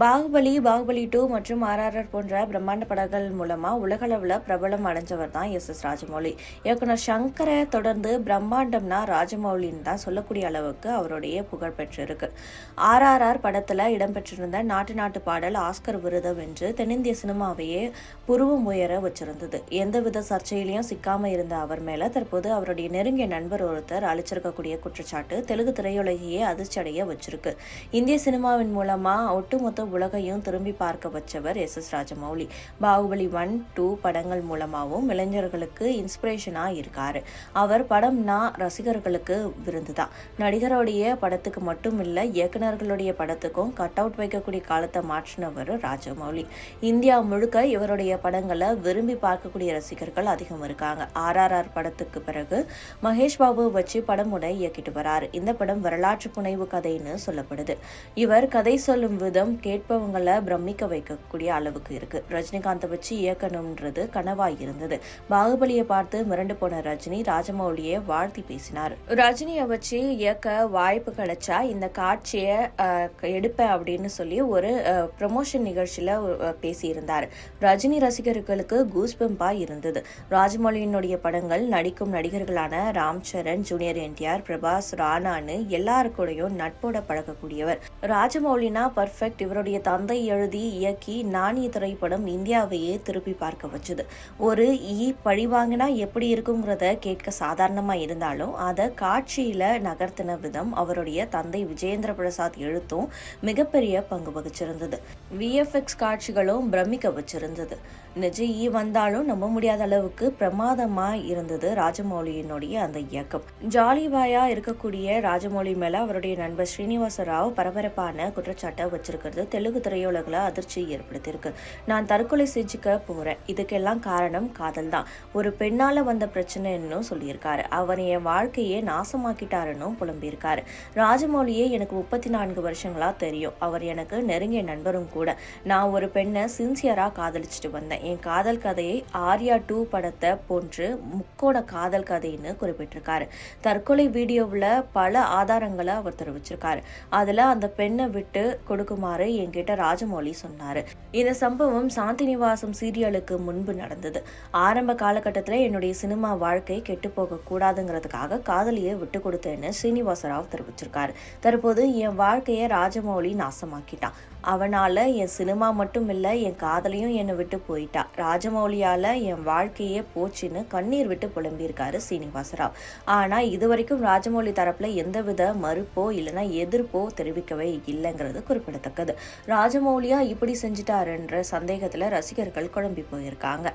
Baahubali Baahubali two மற்றும் RRR போன்ற பிரம்மாண்ட படங்கள் மூலமா உலகளவில் பிரபலம் அடைஞ்சவர் தான் எஸ் எஸ் ராஜமௌலி. இயக்குனர் சங்கரை தொடர்ந்து பிரம்மாண்டம்னா ராஜமௌலின்னு தான் சொல்லக்கூடிய அளவுக்கு அவருடைய புகழ் பெற்றிருக்கு. ஆர்ஆர்ஆர் படத்துல இடம்பெற்றிருந்த நாட்டு நாட்டு பாடல் ஆஸ்கர் விருது வென்று தென்னிந்திய சினிமாவையே புருவம் உயர வச்சிருந்தது. எந்தவித சர்ச்சையிலையும் சிக்காம இருந்த அவர் மேல தற்போது அவருடைய நெருங்கிய நண்பர் ஒருத்தர் அளிச்சிருக்கக்கூடிய குற்றச்சாட்டு தெலுங்கு திரையுலகையே அதிர்ச்சி அடைய வச்சிருக்கு. இந்திய சினிமாவின் மூலமா ஒட்டுமொத்த உலகையும் திரும்பி பார்க்க வச்சவர் S S Rajamouli. Baahubali one two படங்கள் மூலமாகவும் இளைஞர்களுக்கு இன்ஸ்பிரேஷனாக இருக்காரு. அவர் படம்னா ரசிகர்களுக்கு விருந்து தான் நடிகருடைய படத்துக்கு மட்டும் இல்லை இயக்குநர்களுடைய படத்துக்கும் கட் அவுட் வைக்கக்கூடிய காலத்தை மாற்றினவர் ராஜமௌலி. இந்தியா முழுக்க இவருடைய படங்களை விரும்பி பார்க்கக்கூடிய ரசிகர்கள் அதிகம் இருக்காங்க. ஆர்ஆர்ஆர் படத்துக்கு பிறகு மகேஷ் பாபு வச்சு படம் உடை இயக்கிட்டு வரார். இந்த படம் வரலாற்று புனைவு கதைன்னு சொல்லப்படுது. இவர் கதை சொல்லும் விதம் கேட்பவங்களை பிரமிக்க வைக்கக்கூடிய அளவுக்கு இருக்கு. ரஜினிகாந்தை வச்சு இயக்கணும்ன்றது கனவாய் இருந்தது. பாகுபலியை பார்த்து மிரண்டு போன ரஜினி ராஜமௌலியை வாழ்த்தி பேசினார். ரஜினியை வச்சு இயக்க வாய்ப்பு கிடைச்சா இந்த காட்சியை எடுப்பேன் அப்படின்னு சொல்லி ஒரு ப்ரமோஷன் நிகழ்ச்சியில பேசியிருந்தார். ரஜினி ரசிகர்களுக்கு கூஸ்பம்பா இருந்தது. ராஜமௌலியினுடைய படங்கள் நடிக்கும் நடிகர்களான ராம் சரண் ஜூனியர் என்டிஆர் பிரபாஸ் ராணான்னு எல்லாருக்கூடையும் நட்போட பழகக்கூடியவர். ராஜமௌலினா பர்ஃபெக்ட் அவருடைய தந்தை எழுதி இயக்கி நாணய திரைப்படம் இந்தியாவையே திருப்பி பார்க்க வச்சது. ஒரு ஈ பழிவாங்கினா எப்படி இருக்குங்கிறத கேட்க சாதாரணமாக இருந்தாலும் அதை காட்சியில் நகர்த்தின விதம் அவருடைய தந்தை விஜேந்திர பிரசாத் எழுத்தும் மிகப்பெரிய பங்கு வகிச்சிருந்தது. விஎஃப்எக்ஸ் காட்சிகளும் பிரமிக்க வச்சிருந்தது. நிஜ ஈ வந்தாலும் நம்ப முடியாத அளவுக்கு பிரமாதமா இருந்தது ராஜமௌலியினுடைய அந்த இயக்கம். ஜாலிபாயா இருக்கக்கூடிய ராஜமௌலி மேல அவருடைய நண்பர் ஸ்ரீனிவாச ராவ் பரபரப்பான குற்றச்சாட்டை வச்சிருக்கிறது. தெலுங்கு திரையுலகில் அதிர்ச்சி ஏற்படுத்தியிருக்கு. நான் தற்கொலை செஞ்சுக்க போறேன். இதுக்கெல்லாம் காரணம் காதல் தான். ஒரு பெண்ணால வந்த பிரச்சனைன்னு சொல்லியிருக்காரு. அவர் என் வாழ்க்கையே நாசமாக்கிட்டாருன்னு புலம்பியிருக்காரு. ராஜமௌலியே எனக்கு முப்பத்தி நான்கு வருஷங்களா தெரியும். அவர் எனக்கு நெருங்கிய நண்பரும் கூட. நான் ஒரு பெண்ணை சின்சியரா காதலிச்சுட்டு வந்தேன். என் காதல் கதையை ஆர்யா டூ படத்தை போன்று முக்கோண காதல் கதைன்னு குறிப்பிட்டிருக்காரு. தற்கொலை வீடியோவில் பல ஆதாரங்களை அவர் தெரிவிச்சிருக்காரு. அதில் அந்த பெண்ணை விட்டு கொடுக்குமாறு என்கிட்ட ராஜமௌலி சொன்னார். இந்த சம்பவம் சாந்தி நிவாசம் சீரியலுக்கு முன்பு நடந்தது. ஆரம்ப காலகட்டத்தில் என்னுடைய சினிமா வாழ்க்கை கெட்டு போக கூடாதுங்கிறதுக்காக காதலியை விட்டு கொடுத்தேன்னு ஸ்ரீனிவாச ராவ் தெரிவிச்சிருக்காரு. தற்போது என் வாழ்க்கையை ராஜமௌலி நாசமாக்கிட்டான் அவனால் என் சினிமா மட்டும் இல்லை என் காதலையும் என்னை விட்டு போயிட்டா. ராஜமௌலியால் என் வாழ்க்கையே போச்சுன்னு கண்ணீர் விட்டு புலம்பியிருக்காரு சீனிவாசராவ். ஆனா இதுவரைக்கும் ராஜமௌலி தரப்பில் எந்தவித மறுப்போ இல்லைன்னா எதிர்ப்போ தெரிவிக்கவே இல்லைங்கிறது குறிப்பிடத்தக்கது. ராஜமௌலியா இப்படி செஞ்சிட்டாருன்ற சந்தேகத்தில் ரசிகர்கள் குழம்பி போயிருக்காங்க.